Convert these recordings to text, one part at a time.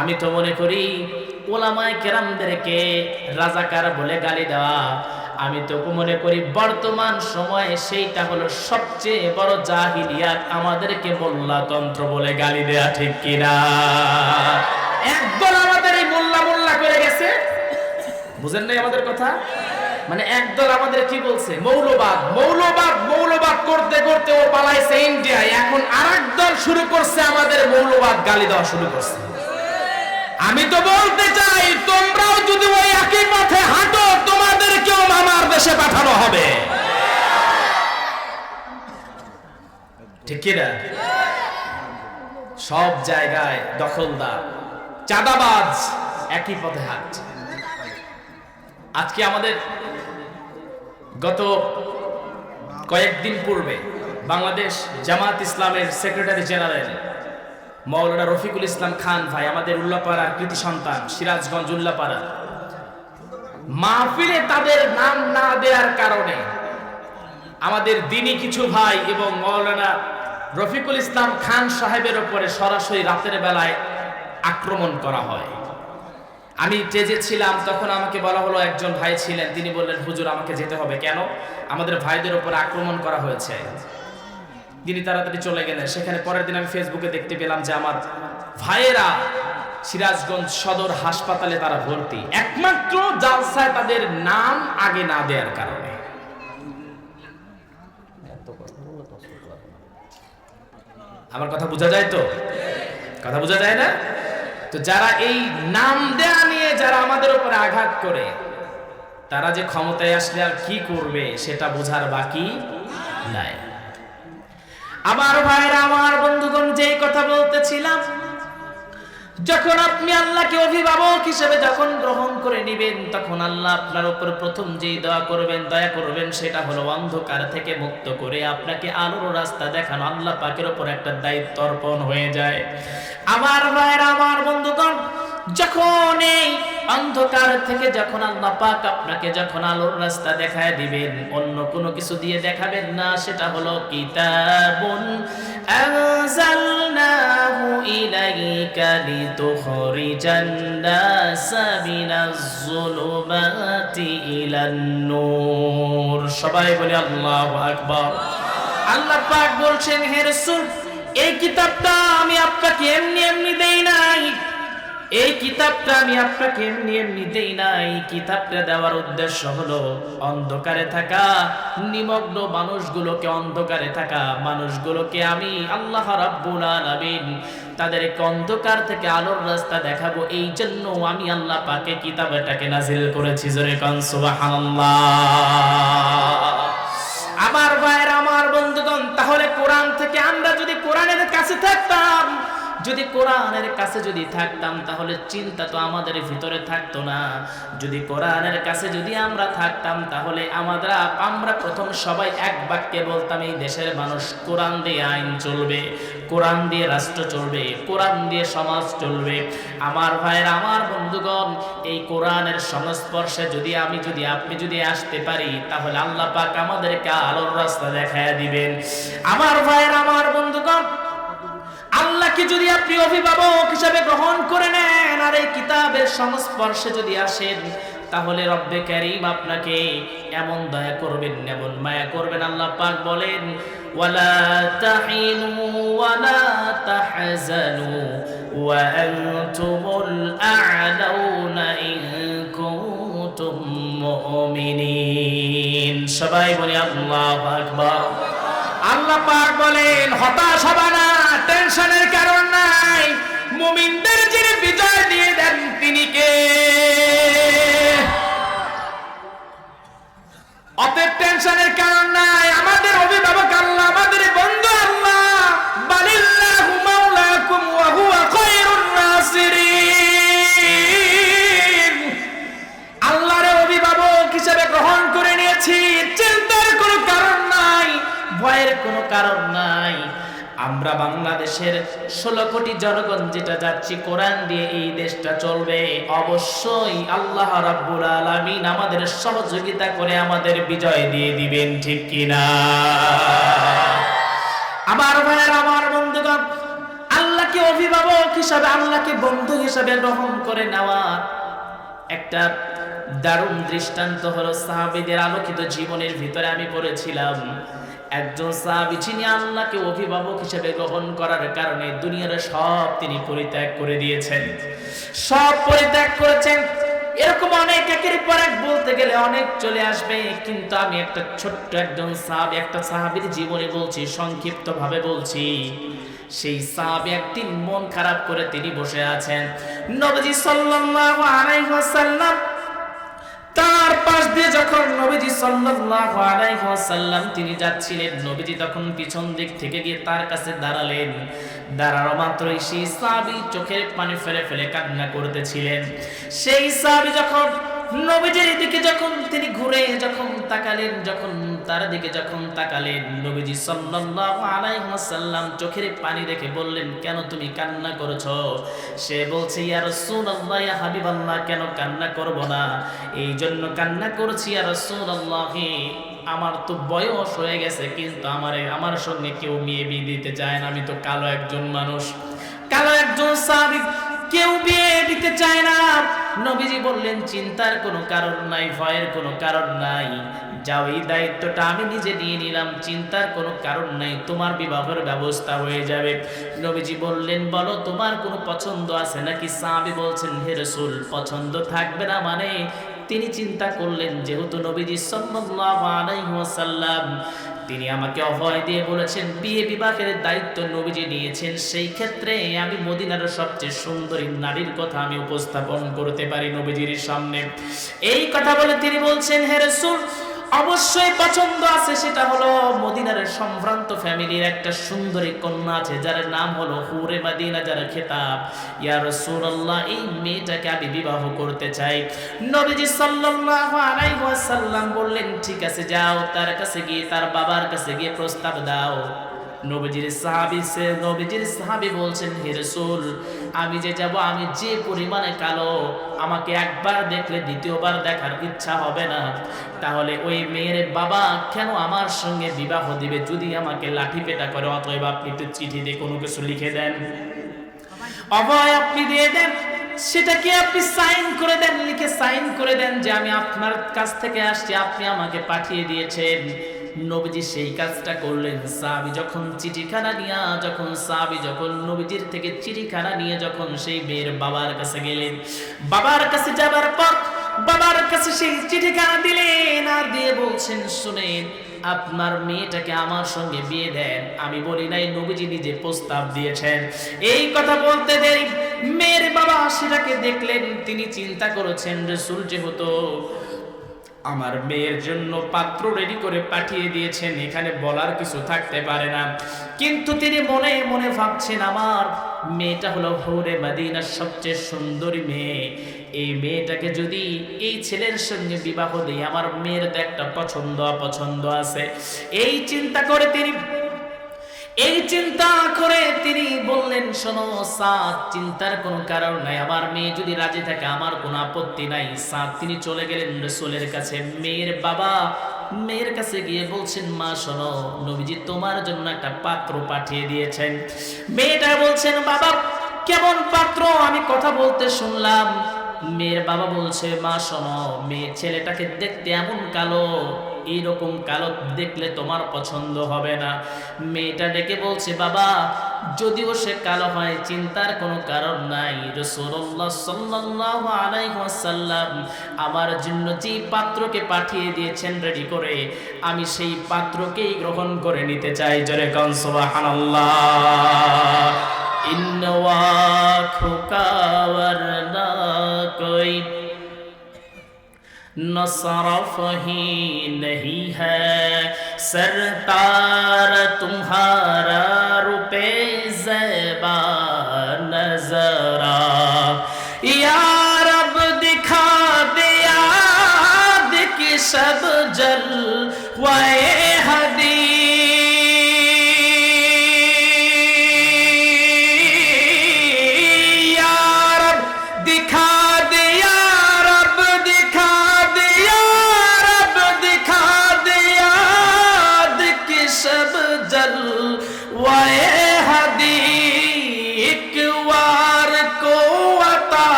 আমি তো মনে করি ওলামায় কেরামদেরকে রাজাকার বলে গালি দেওয়া। আমি তো মনে করি বর্তমান সময়ে সেইটা হলো সবচেয়ে বড় জাহিলিয়াত, আমাদেরকে মোল্লাতন্ত্র বলে গালি দেয়া, ঠিক কিনা? একদল আমাদের এই মোল্লা মোল্লা করে গেছে। বুঝেন নাই আমাদের কথা? মানে একদল আমাদের কি বলছে? মৌলবাদ মৌলবাদ মৌলবাদ করতে করতে ও পালাইছে ইন্ডিয়ায়। এখন আরেক দল শুরু করছে আমাদের মৌলবাদ গালি দেওয়া শুরু করছে। আমি তো বলতে চাই, তোমরাও যদি ওই একই পথে হাঁটো, তোমাদেরকেও মামার দেশে পাঠানো হবে। ঠিক কিনা সব জায়গায় দখলদার, চাঁদাবাজ একই পথে হাঁটছে। আজকে আমাদের গত কয়েকদিন পূর্বে বাংলাদেশ জামাত ইসলামের সেক্রেটারি জেনারেল মৌলানা রফিকুল ইসলাম খান ভাই, আমাদের উল্লাপাড়ার কৃতি সন্তান, সিরাজগঞ্জ উল্লাপাড়া। মাহফিলে তাদের নাম না দেওয়ার কারণে আমাদের দিনই কিছু ভাই এবং মৌলানা রফিকুল ইসলাম খান সাহেবের ওপরে সরাসরি রাতের বেলায় আক্রমণ করা হয়। আমি স্টেজে ছিলাম তখন আমাকে বলা হলো একজন ভাই ছিলেন, তিনি বললেন, হুজুর, আমাকে যেতে হবে কেন? আমাদের ভাইদের উপর আক্রমণ করা হয়েছে। তিনি তাড়াতাড়ি চলে গেলেন, সেখানে পরের দিন আমি ফেসবুকে দেখতে পেলাম যে আমার ভাইয়েরা সিরাজগঞ্জ সদর হাসপাতালে তারা ভর্তি। একমাত্র জালসায় তাদের নাম আগে না দেওয়ার কারণে। আমার কথা বোঝা যায় তো? কথা বোঝা যায় না? তো যারা এই নাম দেয়া নিয়ে যারা আমাদের উপরে আঘাত করে, তারা যে ক্ষমতায় আসলে আর কি করবে, সেটা বোঝার বাকি নাই। আমার ভাইরা আমার বন্ধুগণ যেই কথা বলতেছিলাম, যখন আপনি আল্লাহকে অভিভাবক হিসেবে যখন গ্রহণ করে নেবেন, তখন আল্লাহ আপনার উপর প্রথম যেই দয়া করবেন দয়া করবেন, সেটা হলো অন্ধকার থেকে মুক্ত করে আপনাকে আলোর রাস্তা দেখানো, আল্লাহ পাকের উপর একটা দায়িত্ব অর্পণ হয়ে যায়। আমার ভাইয়ের, আমার বন্ধুগণ, যখন এই অন্ধকার থেকে যখন আল্লাহ পাক আপনাকে যখন আলোর রাস্তা দেখায় দিবেন, অন্য কোনো কিছু দিয়ে দেখাবেন না, সেটা হলো কিতাবুন আনজালনাহু ইলাইকা লিতুখরিজান মিনাজ যুলুমাতি ইলান নূর। সবাই বলে আল্লাহু আকবার। আল্লাহ পাক বলছেন, হে রাসূল, এই কিতাবটা আমি আপনাকে এমনি এমনি দেই নাই। এই কিতাবটা আমি আপনাকে এমনি এমনি দেই নাই। কিতাবটা দেওয়ার উদ্দেশ্য হলো অন্ধকারে থাকা, নিমগ্ন মানুষগুলোকে অন্ধকারে থাকা। মানুষগুলোকে আমি আল্লাহ রাব্বুল আলামিন তাদেরকে অন্ধকার থেকে আলোর রাস্তা দেখাবো। এই জন্য আমি আল্লাহ পাকে কিতাবটাকে নাজিল করেছি। জোরে কান, সুবহানাল্লাহ। আমার ভাইয়ের, আমার বন্ধুগণ, তাহলে কোরআন থেকে আমরা যদি কোরআনের কাছে থাকতাম যদি কোরআনের কাছে যদি থাকতাম, তাহলে চিন্তা তো আমাদের ভিতরে থাকতো না। যদি কোরআনের কাছে যদি আমরা থাকতাম, তাহলে আমাদের আমরা প্রথম সবাই এক বাক্যে বলতাম, এই দেশের মানুষ কোরআন দিয়ে আইন চলবে, কোরআন দিয়ে রাষ্ট্র চলবে, কোরআন দিয়ে সমাজ চলবে। আমার ভাইয়ের, আমার বন্ধুগণ, এই কোরআনের সংস্পর্শে যদি আমি, যদি আপনি যদি আসতে পারি, তাহলে আল্লাহ পাক আমাদেরকে আলোর রাস্তা দেখায় দিবেন। আমার ভাইয়ের, আমার বন্ধুগণ আল্লাহকে যদি আপনি অভিভাবক হিসাবে গ্রহণ করে নেন আর এই কিতাবের সংস্পর্শে যদি আসেন, তাহলে রব্বে করিম আপনাকে এমন দয়া করবেন, এমন মায়া করবেন। আল্লাহ পাক বলেন, ওয়ালা তাহিনু ওয়ালা তাহজানু ওয়া আনতুমুল আ'লাউনা ইন কুনতুম মুমিনিন। সবাই বলে, আল্লাহু আকবার। আল্লাহ পাক বলেন, হতাশ হবা না। টেনশনের কারণ নাই। মুমিনদের যিনি বিজয় দিয়ে দেন তিনি কে? অতএব টেনশনের কারণ নাই। বাংলাদেশের ষোলো কোটি জনগণ যেটা যাচ্ছি কোরআন দিয়ে এই দেশটা চলবে, অবশ্যই আল্লাহ রাব্বুল আলামিন আমাদের সহযোগিতা করে আমাদের বিজয় দিয়ে দিবেন, ঠিক কিনা? আমার ভাইয়ের, আমার বন্ধুগণ, আল্লাহকে অভিভাবক হিসাবে, আল্লাহকে বন্ধু হিসাবে গ্রহণ করে নেওয়ার একটা দারুণ দৃষ্টান্ত হলো সাহাবিদের আলোকিত জীবনের ভিতরে আমি পড়েছিলাম। একজন সাহাবি যিনি আল্লাহকে অভিভাবক হিসেবে গ্রহণ করার কারণে দুনিয়ার সব তিনি পরিত্যাগ করে দিয়েছেন। সব পরিত্যাগ করেছেন। এরকম অনেক একের পর এক বলতে গেলে অনেক চলে আসবে, কিন্তু আমি একটা ছোট্ট একজন সাহাবি, একটা সাহাবির জীবনে বলছি সংক্ষিপ্ত ভাবে বলছি। সেই সাহাবি একদিন মন খারাপ করে তিনি বসে আছেন। নবজি সাল্লাল্লাহু আলাইহি ওয়াসাল্লাম তার পাশ দিয়ে তিনি যাচ্ছিলেন। নবীজি তখন পিছন দিক থেকে গিয়ে তার কাছে দাঁড়ালেন। দাঁড়ানো মাত্রই সেই সাহাবী চোখের পানি ফেলে ফেলে কান্না করতেছিলেন। সেই সাহাবী যখন নবীজির দিকে যখন তিনি ঘুরে যখন তাকালেন, যখন তার দিকে যখন তাকালেন, নবীজি সাল্লাল্লাহু আলাইহি ওয়াসাল্লাম চোখের পানি দেখে বললেন, কেন তুমি কান্না করেছ? সে বলছে, ইয়া রাসূলুল্লাহ, ইয়া হাবিবাল্লাহ, কেন কান্না করব না? এই জন্য কান্না করছি, ইয়া রাসূলুল্লাহ, আমার তো বয়স হয়ে গেছে, কিন্তু আমার আমার সঙ্গে কেউ মেয়ে বিয়ে দিতে চায় না, আমি তো কালো একজন মানুষ। কালো একজন সাহাবী কেউ বিয়ে দিতে চায় না। নবীজি বললেন, চিন্তার কোনো কারণ নাই, ভয়ের কোনো কারণ নাই। যাও, এই দায়িত্বটা আমি নিজে নিয়ে নিলাম, চিন্তার কোনো কারণ নাই, তোমার বিবাহের ব্যবস্থা হয়ে যাবে। নবীজি বললেন, বলো, তোমার কোনো পছন্দ আছে নাকি? সাহাবি বলছেন, হে রসুল, পছন্দ থাকবে না মানে তিনি চিন্তা করলেন, যেহেতু নবীজি আলাইহি তিনি আমাকে অভয় দিয়ে বলেছেন, বিয়ে বিবাহের দায়িত্ব নবীজি নিয়েছেন, সেই ক্ষেত্রে আমি মদিনার সবচেয়ে সুন্দরী নারীর কথা আমি উপস্থাপন করতে পারি নবীজির সামনে। এই কথা বলে তিনি বলছেন, হে রাসূল অবশ্যই পছন্দ আছে, সেটা হলো মদিনার সম্ভ্রান্ত ফ্যামিলির একটা সুন্দরী কন্যা আছে, যার নাম হলো হুরে মাদিনা, যার খেতাব। ইয়ার রাসূলুল্লাহ, এই মেয়েটাকে আমি বিবাহ করতে চাই। নবীজি সাল্লাল্লাহু আলাইহি ওয়াসাল্লাম বললেন, ঠিক আছে, যাও, তার কাছে গিয়ে, তার বাবার কাছে গিয়ে প্রস্তাব দাও। নবীজির সাহাবি সে নবীজির সাহাবি বলছেন, হে রাসূল, আমি যে যাব, আমি যে পরিমাণে কালো, আমাকে একবার দেখলে দ্বিতীয়বার দেখার ইচ্ছা হবে না। তাহলে ওই মেয়ের বাবা কেন আমার সঙ্গে বিবাহ দিবে যদি আমাকে লাঠি পেটা করে? অতএব আপনি তো চিঠি দিয়ে কোনো কিছু লিখে দেন। অভয় আপনি দিয়ে দেন। সেটা কি আপনি সাইন করে দেন? লিখে সাইন করে দেন যে আমি আপনার কাছ থেকে আসছি, আপনি আমাকে পাঠিয়ে দিয়েছেন। নবীজি সেই কাজটা করলেন। সাবি যখন চিঠিখানা নিয়ে, যখন সাবি যখন নবীজির থেকে চিঠিখানা নিয়ে যখন সেই মেয়ের বাবার কাছে গেলেন, বাবার কাছে যাবার পর বাবার কাছে সেই চিঠিখানা দিলেন আর দিয়ে বলছেন, শুনেন, আপনার মেয়েটাকে আমার সঙ্গে বিয়ে দেন। আমি বলি নাই, নবীজি নিজে প্রস্তাব দিয়েছেন। এই কথা বলতে দেরি মেয়ের বাবা সেটাকে দেখলেন, তিনি চিন্তা করেছেন রসুল যেহেতু আমার মেয়ের জন্য পাত্র রেডি করে পাঠিয়ে দিয়েছেন, এখানে বলার কিছু থাকতে পারে না। কিন্তু তিনি মনে মনে ভাবছেন, আমার মেয়েটা হলো ভৌরে মাদিনার সবচেয়ে সুন্দরী মেয়ে। এই মেয়েটাকে যদি এই ছেলের সঙ্গে বিবাহ দিই, আমার মেয়ের তো একটা পছন্দ অপছন্দ আছে। এই চিন্তা করে তিনি এই চিন্তা করে তিনি বললেন, শোনো সাত চিন্তার কোনো কারণ নাই। আমার মেয়ে যদি রাজি থাকে, আমার কোনো আপত্তি নাই। সাত তিনি চলে গেলেন রসুলের কাছে। মেয়ের বাবা মেয়ের কাছে গিয়ে বলছেন, মা, শোনো, নবীজি তোমার জন্য একটা পাত্র পাঠিয়ে দিয়েছেন। মেয়েটা বলছেন, বাবা, কেমন পাত্র? আমি কথা বলতে শুনলাম। মেয়ের বাবা বলছে, মা, শোনো, মেয়ে ছেলেটাকে দেখতে এমন কালো এইরকম কালো দেখলে তোমার পছন্দ হবে না। মেয়েটা ডেকে বলছে, বাবা, যদিও সে কালো হয়, চিন্তার কোনো কারণ নাই। রসুল্লাহ সাল্লাল্লাহু আলাইহি ওয়াসাল্লাম আমার জন্য যে পাত্রকে পাঠিয়ে দিয়েছেন রেডি করে, আমি সেই পাত্রকেই গ্রহণ করে নিতে চাই। জোরে কন, সুবহানাল্লাহ। ইন্নওয়া খুকাওয়ারনা কই नसरफ ही नहीं है। सरतार तुम्हारा रुपये जैबा नजरा। यार अब दिखा दिया दिख सब जल, वाए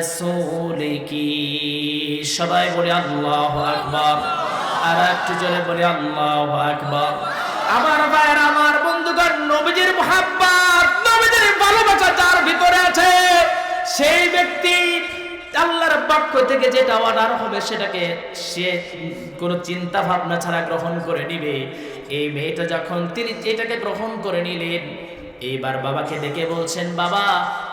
রাসূলিহি সবাই বলে আল্লাহু আকবার। আর একটু জোরে বলে আল্লাহু আকবার। আমার ভাইয়ের, আমার বন্ধুগণ, নবীজির মোহাব্বত, নবীজির ভালোবাসা যার ভিতরে আছে, সেই ব্যক্তি আল্লাহর পক্ষ থেকে যেটা অর্ডার হবে সেটাকে সে কোনো চিন্তা ভাবনা ছাড়া গ্রহণ করে নিবে। এই মেয়েটা যখন তিনি এটাকে গ্রহণ করে নিলেন এইবার বাবাকে ডেকে বলছেন, বাবা,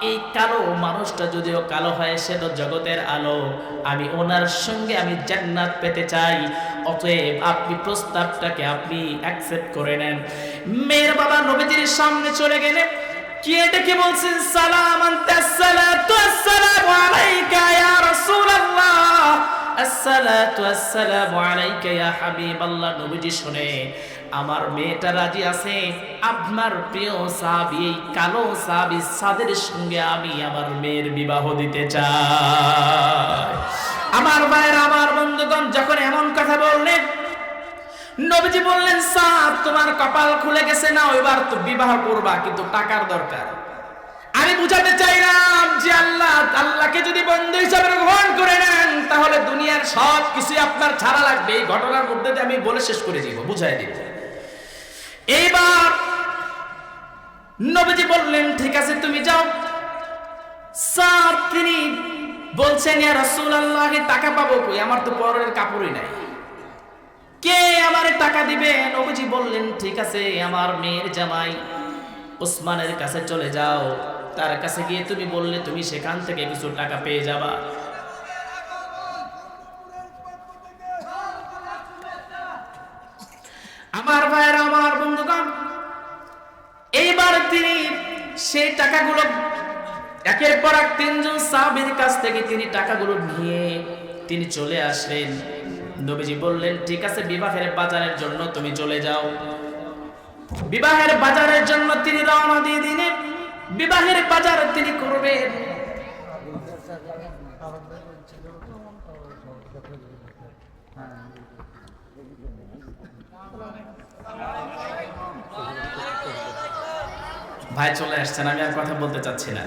এই কালো মানুষটা যদিও কালো হয়, সে তো জগতের আলো। আমি ওনার সঙ্গে আমি জান্নাত পেতে চাই। অতএব আপনি প্রস্তাবটাকে আপনি অ্যাকসেপ্ট করে নেন। মেয়ের বাবা নবীজির সামনে চলে গেলেন কে ডেকে বলছেন, সালাম আসসালাতু আসসালামু আলাইকা ইয়া রাসূলুল্লাহ। আসসালাতু আসসালামু আলাইকা ইয়া হাবিবাল্লাহ। নবীজি শুনে আমার মেয়েটা রাজি আছে? আপনার প্রিয় সাহাবী, এই কালো সাহাবী সাদের সঙ্গে আমি আমার মেয়ের বিবাহ দিতে চাই। আমার ভাইয়ের, আমার বন্ধুগণ, যখন এমন কথা বললেন, নবীজি বললেন সাদ তোমার কপাল খুলে গেছে না, এবার তো বিবাহ করবা, কিন্তু টাকার দরকার। আমি বুঝাতে চাইলাম যে আল্লাহ, আল্লাহকে যদি বন্ধু হিসাবে গ্রহণ করে নেন, তাহলে দুনিয়ার সব কিছুই আপনার ছাড়া লাগবে। এই ঘটনার মধ্যে আমি বলে শেষ করে দিব বুঝাই দিব। এইবার নবীজি বললেন, ঠিক আছে, তুমি যাও। স্যার তিনি বলছেন রাসূলুল্লাহ, টাকা পাবো কই? আমার তো পরের কাপড়ই নাই। কে আমারে টাকা দিবে? নবীজি বললেন, ঠিক আছে, আমার মেয়ের জামাই ওসমানের কাছে চলে যাও। তার কাছে গিয়ে তুমি বললে, তুমি সেখান থেকে কিছু টাকা পেয়ে যাবা আমার ভাইয়ের আমার বন্ধুগণ এইবার তিনি সেই টাকাগুলো একের পর এক তিনজন সাহাবীর কাছ থেকে তিনি টাকাগুলো নিয়ে তিনি চলে আসলেন। নবীজি বললেন, ঠিক আছে, বিবাহের বাজারের জন্য তুমি চলে যাও। বিবাহের বাজারের জন্য তিনি রওনা দিয়ে দিলেন। বিবাহের বাজার তিনি করবেন। ভাই চলে আসছেন, আমি আর কথা বলতে চাচ্ছি না।